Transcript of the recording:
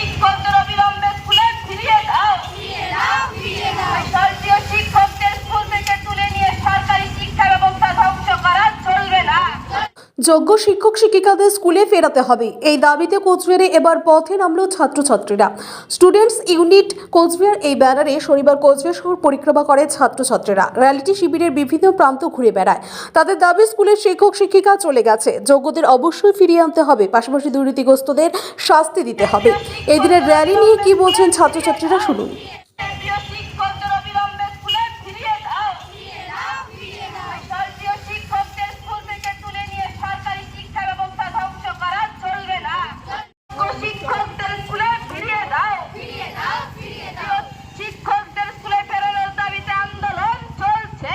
শিক্ষকদের অবিলম্বে যোগ্য শিক্ষক শিক্ষিকাদের স্কুলে ফেরাতে হবে। এই দাবিতে কোচবিহারে এবার পথে নামলো ছাত্রছাত্রীরা। স্টুডেন্টস ইউনিট কোচবিহার এই ব্যানারে শনিবার কোচবিহার শহর পরিক্রমা করে ছাত্রছাত্রীরা। র্যালিটি শিবিরের বিভিন্ন প্রান্ত ঘুরে বেড়ায়। তাদের দাবি, স্কুলের শিক্ষক শিক্ষিকা চলে গেছে। যোগ্যদের অবশ্যই ফিরিয়ে আনতে হবে। পাশাপাশি দুর্নীতিগ্রস্তদের শাস্তি দিতে হবে। এই দিনের র্যালি নিয়ে কি বলছেন ছাত্রছাত্রীরা শুনুন কেন্দ্রীয় শিক্ষকদের অবিলম্বে স্কুলে ফিরিয়ে দাও সরকারি শিক্ষকদের স্কুল থেকে তুলে নিয়ে সরকারি শিক্ষা ব্যবস্থা ধ্বংস করা চলবে না শিক্ষকদের স্কুলে ফিরিয়ে দাও শিক্ষকদের স্কুলে ফেরানোর দাবিতে আন্দোলন চলছে